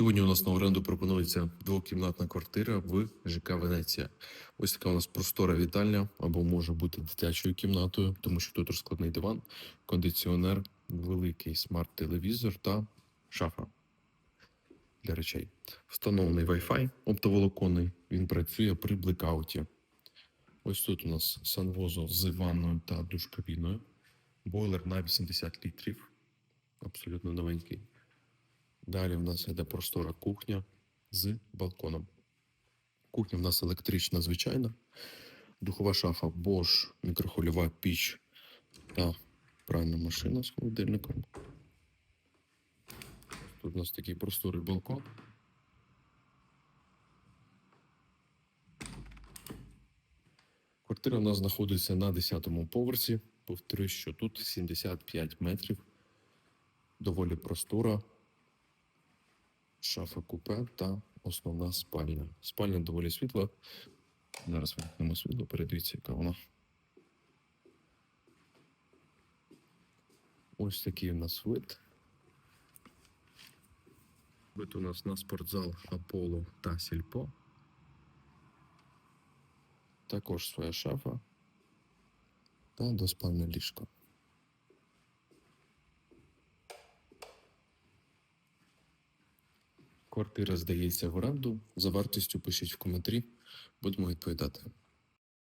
Сьогодні у нас на оренду пропонується двокімнатна квартира в ЖК Венеція. Ось така у нас простора вітальня, або може бути дитячою кімнатою, тому що тут розкладний диван, кондиціонер, великий смарт-телевізор та шафа для речей. Встановлений Wi-Fi оптоволоконний, він працює при блекауті. Ось тут у нас санвозол з ванною та душкабіною. Бойлер на 80 літрів. Абсолютно новенький. Далі в нас йде простора кухня з балконом. Кухня в нас електрична, звичайна. Духова шафа Bosch, мікрохвильова піч та пральна машина з холодильником. Тут у нас такий просторий балкон. Квартира у нас знаходиться на 10-му поверсі. Повторюсь, що тут 75 метрів. Доволі простора. Шафа купе та основна спальня. Спальня доволі світла. Зараз вимкнемо світло, передивіться, яка вона. Ось такий у нас вид. Вид у нас на спортзал Аполло та Сільпо. Також своя шафа та доспальне ліжко. Квартира здається в оренду. За вартістю пишіть в коментарі. Будемо відповідати.